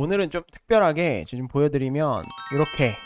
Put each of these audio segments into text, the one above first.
오늘은 좀 특별하게 지금 보여드리면 이렇게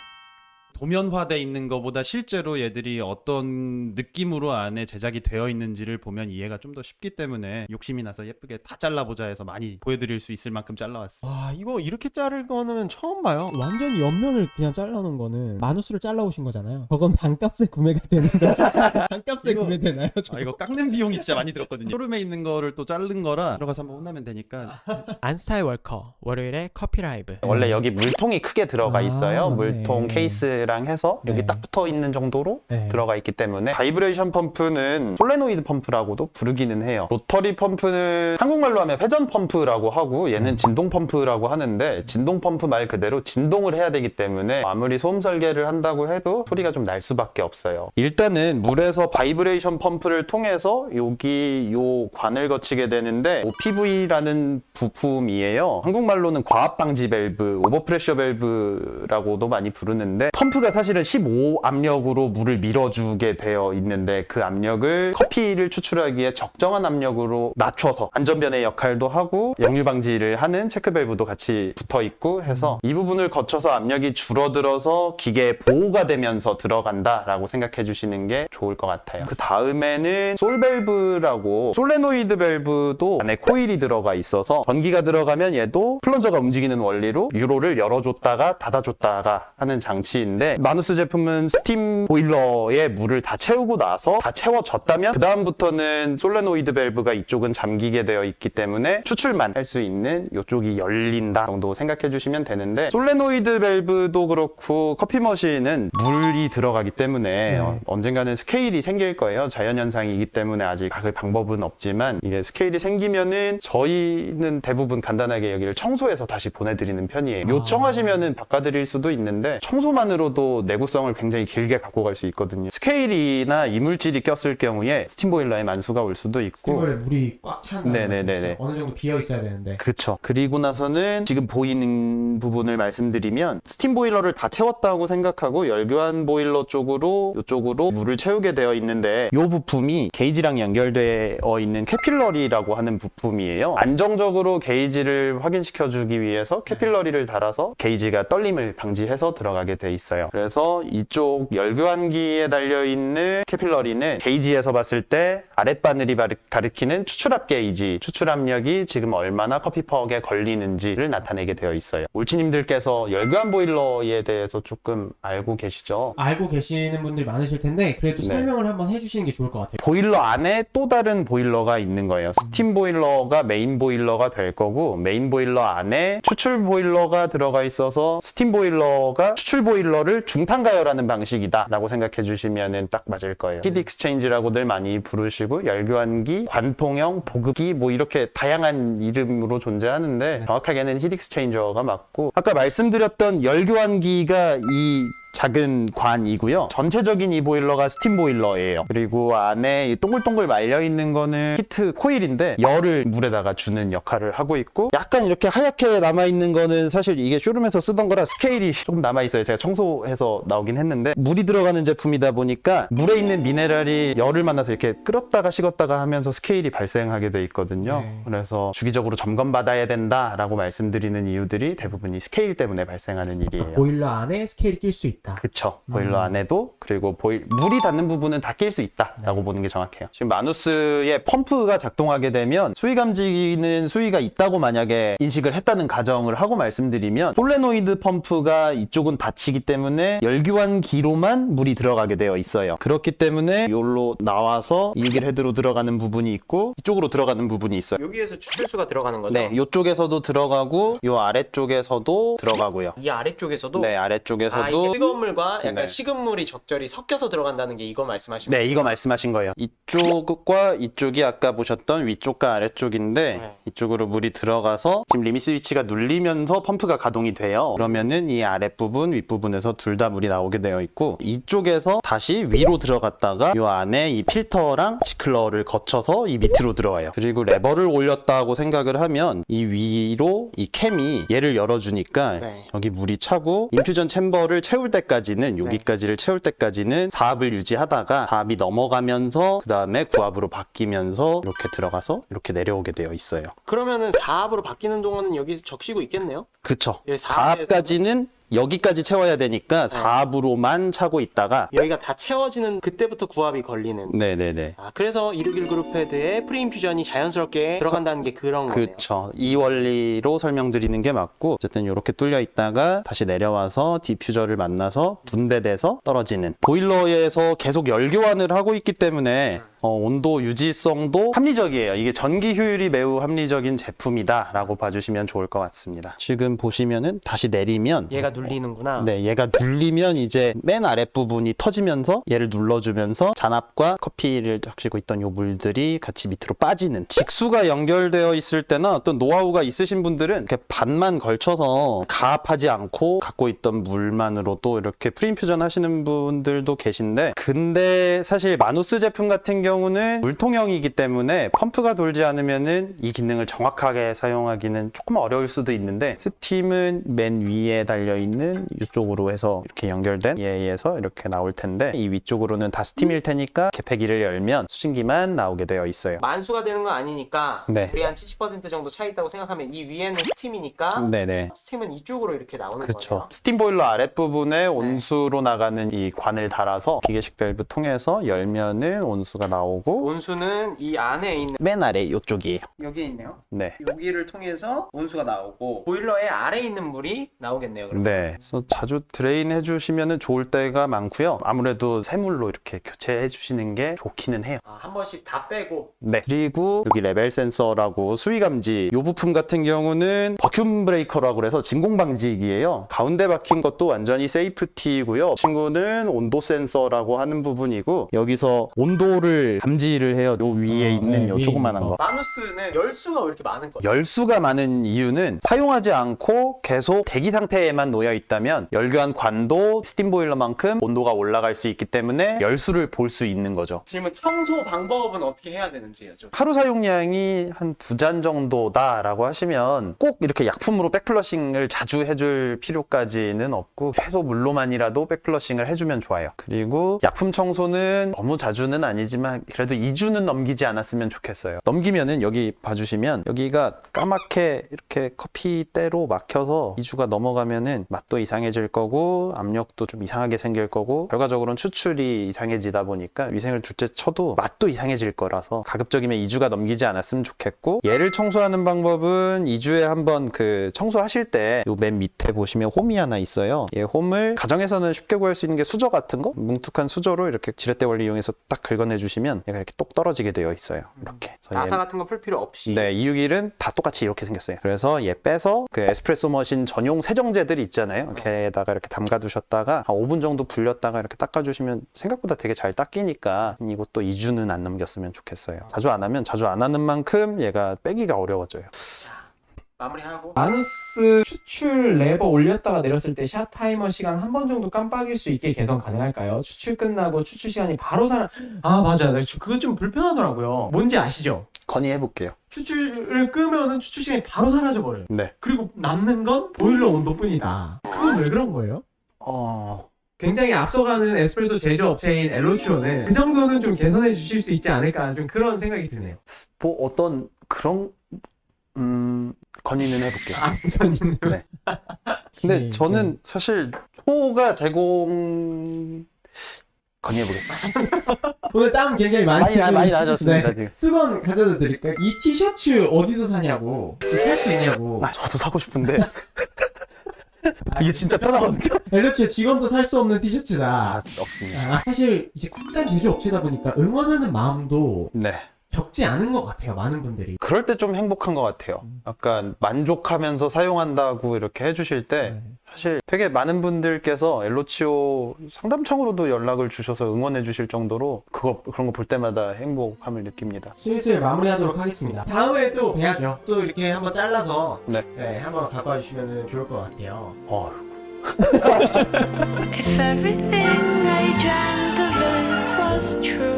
도면화돼 있는 것보다 실제로 얘들이 어떤 느낌으로 안에 제작이 되어 있는지를 보면 이해가 좀 더 쉽기 때문에 욕심이 나서 예쁘게 다 잘라보자 해서 많이 보여드릴 수 있을 만큼 잘라왔어요. 와 이거 이렇게 자를 거는 처음 봐요 완전히 옆면을 그냥 잘라놓은 거는 마누스를 잘라오신 거잖아요 저건 반값에 구매가 되는 거죠 반값에 이거- 구매되나요? 저거? 아 이거 깎는 비용이 진짜 많이 들었거든요. 쇼룸에 있는 거를 또 자른 거라 들어가서 한번 혼나면 되니까 안스타일 월커 월요일에 커피 라이브 원래 여기 물통이 크게 들어가 아, 있어요. 맞네. 물통 케이스 랑 해서 네. 여기 딱 붙어 있는 정도로 네. 들어가 있기 때문에 바이브레이션 펌프는 솔레노이드 펌프라고도 부르기는 해요. 로터리 펌프는 한국말로 하면 회전 펌프라고 하고 얘는 진동 펌프라고 하는데 진동 펌프 말 그대로 진동을 해야 되기 때문에 아무리 소음 설계를 한다고 해도 소리가 좀 날 수밖에 없어요. 일단은 물에서 바이브레이션 펌프를 통해서 여기 요 관을 거치게 되는데 OPV라는 부품이에요. 한국말로는 과압 방지 밸브, 오버프레셔 밸브라고도 많이 부르는데 펌프 가 사실은 15 압력으로 물을 밀어주게 되어 있는데 그 압력을 커피를 추출하기에 적정한 압력으로 낮춰서 안전변의 역할도 하고 역류 방지를 하는 체크 밸브도 같이 붙어 있고 해서 이 부분을 거쳐서 압력이 줄어들어서 기계에 보호가 되면서 들어간다라고 생각해 주시는 게 좋을 것 같아요. 그 다음에는 솔밸브라고 솔레노이드 밸브도 안에 코일이 들어가 있어서 전기가 들어가면 얘도 플런저가 움직이는 원리로 유로를 열어줬다가 닫아줬다가 하는 장치인데 마누스 제품은 스팀 보일러에 물을 다 채우고 나서 다 채워졌다면 그 다음부터는 솔레노이드 밸브가 이쪽은 잠기게 되어 있기 때문에 추출만 할 수 있는 이쪽이 열린다 정도 생각해 주시면 되는데 솔레노이드 밸브도 그렇고 커피 머신은 물이 들어가기 때문에 네. 어, 언젠가는 스케일이 생길 거예요. 자연 현상이기 때문에 아직 박을 방법은 없지만 이게 스케일이 생기면은 저희는 대부분 간단하게 여기를 청소해서 다시 보내드리는 편이에요. 요청하시면은 바꿔드릴 수도 있는데 청소만으로도 내구성을 굉장히 길게 갖고 갈 수 있거든요. 스케일이나 이물질이 꼈을 경우에 스팀 보일러에 만수가 올 수도 있고 스티브에 물이 꽉 차는 네네네네. 어느 정도 비어 있어야 되는데 그쵸. 그리고 나서는 지금 보이는 부분을 말씀드리면 스팀 보일러를 다 채웠다고 생각하고 열교환 보일러 쪽으로 이쪽으로 물을 채우게 되어 있는데 이 부품이 게이지랑 연결되어 있는 캐필러리라고 하는 부품이에요. 안정적으로 게이지를 확인시켜 주기 위해서 캐필러리를 달아서 게이지가 떨림을 방지해서 들어가게 돼 있어요. 그래서 이쪽 열교환기에 달려 있는 캐필러리는 게이지에서 봤을 때 아랫바늘이 가리키는 추출압 게이지, 추출 압력이 지금 얼마나 커피퍽에 걸리는지를 나타내게 되어 있어요. 올치님들께서 열교환 보일러에 대해서 조금 알고 계시죠? 알고 계시는 분들이 많으실 텐데 그래도 네. 설명을 한번 해주시는 게 좋을 것 같아요 보일러 안에 또 다른 보일러가 있는 거예요. 스팀 보일러가 메인 보일러가 될 거고 메인 보일러 안에 추출 보일러가 들어가 있어서 스팀 보일러가 추출 보일러를 중탄가열하는 방식이다라고 생각해 주시면 딱 맞을 거예요. 히트 익스체인지라고 늘 많이 부르시고 열교환기, 관통형, 보급기 뭐 이렇게 다양한 이름으로 존재하는데 정확하게는 히트 익스체인저가 맞고 아까 말씀드렸던 열교환기가 이 작은 관이고요. 전체적인 이 보일러가 스팀 보일러예요. 그리고 안에 이 동글동글 말려 있는 거는 히트 코일인데 열을 물에다가 주는 역할을 하고 있고 약간 이렇게 하얗게 남아 있는 거는 사실 이게 쇼룸에서 쓰던 거라 스케일이 조금 남아 있어요. 제가 청소해서 나오긴 했는데 물이 들어가는 제품이다 보니까 물에 있는 미네랄이 열을 만나서 이렇게 끓었다가 식었다가 하면서 스케일이 발생하게 돼 있거든요. 네. 그래서 주기적으로 점검 받아야 된다라고 말씀드리는 이유들이 대부분 이 스케일 때문에 발생하는 일이에요. 보일러 안에 스케일이 낄수 있다 그쵸. 보일러 음. 안에도 그리고 보일 물이 닿는 부분은 다 낄 수 있다라고 네. 보는 게 정확해요. 지금 마누스의 펌프가 작동하게 되면 수위 감지기는 수위가 있다고 만약에 인식을 했다는 가정을 하고 말씀드리면 솔레노이드 펌프가 이쪽은 닫히기 때문에 열교환기로만 물이 들어가게 되어 있어요. 그렇기 때문에 이로 나와서 이길 헤드로 들어가는 부분이 있고 이쪽으로 들어가는 부분이 있어요. 여기에서 추출수가 들어가는 거죠? 네, 이쪽에서도 들어가고 이 아래쪽에서도 들어가고요. 이 아래쪽에서도 네, 아, 아래쪽에서도 이게 뜨거운 물과 약간 네. 식은 물이 적절히 섞여서 들어간다는 게 이거 말씀하시는 네, 이거 말씀하신 거예요. 이쪽과 이쪽이 아까 보셨던 위쪽과 아래쪽인데 네. 이쪽으로 물이 들어가서 지금 리밋 스위치가 눌리면서 펌프가 가동이 돼요. 그러면은 이 아랫부분, 윗부분에서 둘 다 물이 나오게 되어 있고 이쪽에서 다시 위로 들어갔다가 이 안에 이 필터랑 지클러를 거쳐서 이 밑으로 들어와요. 그리고 레버를 올렸다고 생각을 하면 이 위로 이 캠이 얘를 열어주니까 네. 여기 물이 차고 인퓨전 챔버를 채울 때까지는 여기까지를 채울 때까지는 4합을 유지하다가 4합이 넘어가면서 그 다음에 9합으로 바뀌면서 이렇게 들어가서 이렇게 내려오게 되어 있어요. 그러면은 4합으로 바뀌는 동안은 여기 적시고 있겠네요. 그쵸. 예, 4합 4합까지는 여기까지 채워야 되니까 4합으로만 차고 있다가 여기가 다 채워지는 그때부터 9합이 걸리는. 네네네. 아, 그래서 261 그룹헤드에 프레임 퓨전이 자연스럽게 들어간다는 게 그런 거네요. 그쵸. 이 원리로 설명드리는 게 맞고 어쨌든 이렇게 뚫려 있다가 다시 내려와서 디퓨저를 만나서 분배돼서 떨어지는 보일러에서 계속 열 교환을 하고 있기 때문에 어, 온도 유지성도 합리적이에요. 이게 전기 효율이 매우 합리적인 제품이다 라고 봐주시면 좋을 것 같습니다. 지금 보시면은 다시 내리면 얘가 눌리는구나. 네, 얘가 눌리면 이제 맨 아랫 부분이 터지면서 얘를 눌러주면서 잔압과 커피를 적시고 있던 요 물들이 같이 밑으로 빠지는 직수가 연결되어 있을 때나 어떤 노하우가 있으신 분들은 이렇게 반만 걸쳐서 가압하지 않고 갖고 있던 물만으로도 이렇게 프림 퓨전 하시는 분들도 계신데 근데 사실 마누스 제품 같은 경우 는 물통형이기 때문에 펌프가 돌지 않으면은 이 기능을 정확하게 사용하기는 조금 어려울 수도 있는데 스팀은 맨 위에 달려 있는 이쪽으로 해서 이렇게 연결된 얘에서 이렇게 나올 텐데 이 위쪽으로는 다 스팀일 테니까 개폐기를 열면 수증기만 나오게 되어 있어요. 만수가 되는 건 아니니까 네. 우리 한 70% 정도 차 있다고 생각하면 이 위에는 스팀이니까 네네. 스팀은 이쪽으로 이렇게 나오는 그렇죠. 거네요. 스팀 보일러 아랫부분에 온수로 나가는 이 관을 달아서 기계식 밸브 통해서 열면은 온수가 나오고 온수는 이 안에 있는 맨 아래 이쪽이에요. 여기에 있네요. 네. 여기를 통해서 온수가 나오고 보일러의 아래에 있는 물이 나오겠네요. 그럼. 네. 그래서 자주 드레인 해주시면 좋을 때가 많고요. 아무래도 새물로 이렇게 교체해 주시는 게 좋기는 해요. 아, 한 번씩 다 빼고 네. 그리고 여기 레벨 센서라고 수위 감지 이 부품 같은 경우는 버큐um 브레이커라고 그래서 진공 방지기예요. 가운데 박힌 것도 완전히 세이프티고요. 친구는 온도 센서라고 하는 부분이고 여기서 온도를 감지를 해요. 요 위에 어, 있는 네, 요 조그만한 거. 거. 마누스는 열수가 왜 이렇게 많은 거예요? 열수가 많은 이유는 사용하지 않고 계속 대기 상태에만 놓여 있다면 열교환 관도 스팀 보일러만큼 온도가 올라갈 수 있기 때문에 열수를 볼 수 있는 거죠. 질문 청소 방법은 어떻게 해야 되는지요? 좀. 하루 사용량이 한 두 잔 정도다라고 하시면 꼭 이렇게 약품으로 백플러싱을 자주 해줄 필요까지는 없고 최소 물로만이라도 백플러싱을 해주면 좋아요. 그리고 약품 청소는 너무 자주는 아니지만 그래도 2주는 넘기지 않았으면 좋겠어요. 넘기면은 여기 봐주시면 여기가 까맣게 이렇게 커피때로 막혀서 2주가 넘어가면은 맛도 이상해질 거고 압력도 좀 이상하게 생길 거고 결과적으로는 추출이 이상해지다 보니까 위생을 둘째 쳐도 맛도 이상해질 거라서 가급적이면 2주가 넘기지 않았으면 좋겠고 얘를 청소하는 방법은 2주에 한번 그 청소하실 때 요 맨 밑에 보시면 홈이 하나 있어요. 얘 홈을 가정에서는 쉽게 구할 수 있는 게 수저 같은 거 뭉툭한 수저로 이렇게 지렛대 원리 이용해서 딱 긁어내 주시면 얘가 이렇게 똑 떨어지게 되어 있어요. 이렇게. 그래서 얘- 나사 같은 거 풀 필요 없이. 네, 261은 다 똑같이 이렇게 생겼어요. 그래서 얘 빼서 그 에스프레소 머신 전용 세정제들 있잖아요. 걔에다가 이렇게 담가 두셨다가 한 5분 정도 불렸다가 이렇게 닦아주시면 생각보다 되게 잘 닦이니까 이것도 2주는 안 넘겼으면 좋겠어요. 자주 안 하면 자주 안 하는 만큼 얘가 빼기가 어려워져요. 마무리하고. 마누스 추출 레버 올렸다가 내렸을 때 샷 타이머 시간 한 번 정도 깜빡일 수 있게 개선 가능할까요? 추출 끝나고 추출 시간이 바로 살. 아 맞아, 나 그거 좀 불편하더라고요. 뭔지 아시죠? 건의해볼게요. 추출을 끄면은 추출 시간이 바로 사라져 버려요. 네. 그리고 남는 건 보일러 온도뿐이다. 그건 왜 그런 거예요? 어... 굉장히 앞서가는 에스프레소 제조업체인 엘로치오는 그 정도는 좀 개선해 주실 수 있지 않을까 좀 그런 생각이 드네요. 뭐 어떤 그런 음 건의는 해볼게요. 아, 저는 네. 근데 네, 저는 사실 초가 제공 건의해보겠습니다. 오늘 땀 굉장히 많이 많이 나- 많이 나아졌습니다 네. 지금. 수건 가져다 드릴까요? 이 티셔츠 어디서 사냐고 살 수 있냐고 아 저도 사고 싶은데 이게 진짜 편하거든요. 엘로치의 직원도 살 수 없는 티셔츠다 아 없습니다. 아, 사실 이제 국산 제조 업체다 보니까 응원하는 마음도 네. 적지 않은 것 같아요 많은 분들이 그럴 때 좀 행복한 것 같아요. 약간 만족하면서 사용한다고 이렇게 해주실 때 네. 사실 되게 많은 분들께서 엘로치오 상담창으로도 연락을 주셔서 응원해 주실 정도로 그거 그런 거 볼 때마다 행복함을 느낍니다. 슬슬 마무리하도록 하겠습니다 다음에 또 뵈야죠 또 이렇게 한번 잘라서 네. 한번 갖고 와주시면 좋을 것 같아요 어, If everything I dreamt of it was true,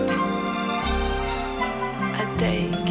Thank you.